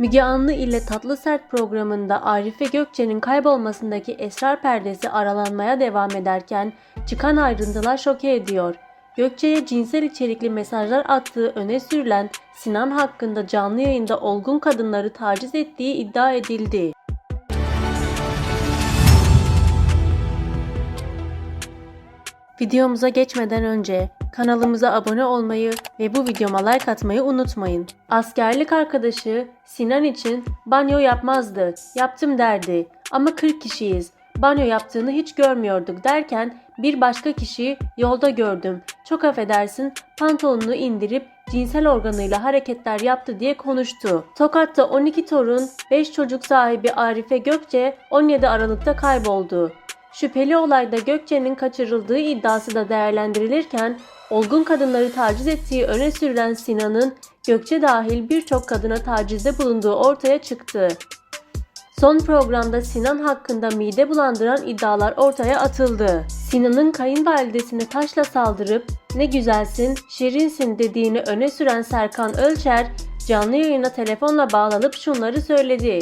Müge Anlı ile Tatlı Sert programında Arife Gökçe'nin kaybolmasındaki esrar perdesi aralanmaya devam ederken çıkan ayrıntılar şoke ediyor. Gökçe'ye cinsel içerikli mesajlar attığı öne sürülen Sinan hakkında canlı yayında olgun kadınları taciz ettiği iddia edildi. Videomuza geçmeden önce kanalımıza abone olmayı ve bu videoma like atmayı unutmayın. Askerlik arkadaşı Sinan için banyo yapmazdı, yaptım derdi. Ama 40 kişiyiz, banyo yaptığını hiç görmüyorduk derken bir başka kişiyi yolda gördüm. Çok affedersin pantolonunu indirip cinsel organıyla hareketler yaptı diye konuştu. Tokat'ta 12 torun, 5 çocuk sahibi Arife Gökçe 17 Aralık'ta kayboldu. Şüpheli olayda Gökçe'nin kaçırıldığı iddiası da değerlendirilirken olgun kadınları taciz ettiği öne sürülen Sinan'ın Gökçe dahil birçok kadına tacizde bulunduğu ortaya çıktı. Son programda Sinan hakkında mide bulandıran iddialar ortaya atıldı. Sinan'ın kayınvalidesine taşla saldırıp ne güzelsin, şirinsin dediğini öne süren Serkan Ölçer canlı yayına telefonla bağlanıp şunları söyledi.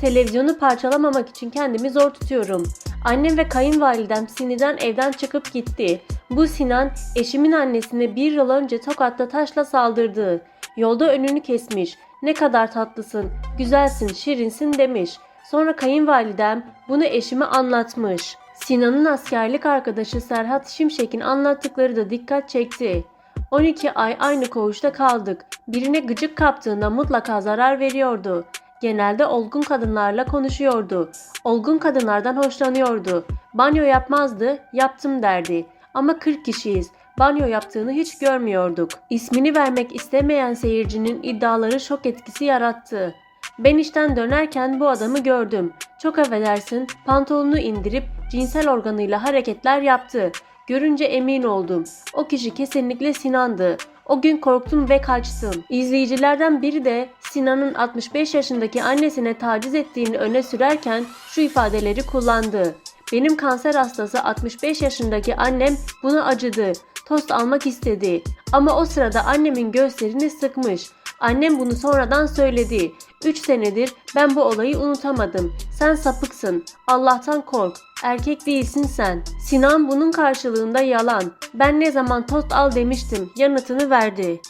Televizyonu parçalamamak için kendimi zor tutuyorum. Annem ve kayınvalidem sinirden evden çıkıp gitti. Bu Sinan eşimin annesine bir yıl önce Tokat'ta taşla saldırdı. Yolda önünü kesmiş. Ne kadar tatlısın, güzelsin, şirinsin demiş. Sonra kayınvalidem bunu eşime anlatmış. Sinan'ın askerlik arkadaşı Serhat Şimşek'in anlattıkları da dikkat çekti. 12 ay aynı koğuşta kaldık. Birine gıcık kaptığında mutlaka zarar veriyordu. Genelde olgun kadınlarla konuşuyordu. Olgun kadınlardan hoşlanıyordu. Banyo yapmazdı, yaptım derdi. Ama 40 kişiyiz. Banyo yaptığını hiç görmüyorduk. İsmini vermek istemeyen seyircinin iddiaları şok etkisi yarattı. Ben işten dönerken bu adamı gördüm. Çok affedersin, pantolonunu indirip cinsel organıyla hareketler yaptı. Görünce emin oldum. O kişi kesinlikle Sinan'dı. O gün korktum ve kaçtım. İzleyicilerden biri de Sinan'ın 65 yaşındaki annesine taciz ettiğini öne sürerken şu ifadeleri kullandı. Benim kanser hastası 65 yaşındaki annem buna acıdı. Tost almak istedi. Ama o sırada annemin göğüslerini sıkmış. Annem bunu sonradan söyledi. 3 senedir ben bu olayı unutamadım. Sen sapıksın. Allah'tan kork. Erkek değilsin sen. Sinan bunun karşılığında yalan. Ben ne zaman tost al demiştim. Yanıtını verdi.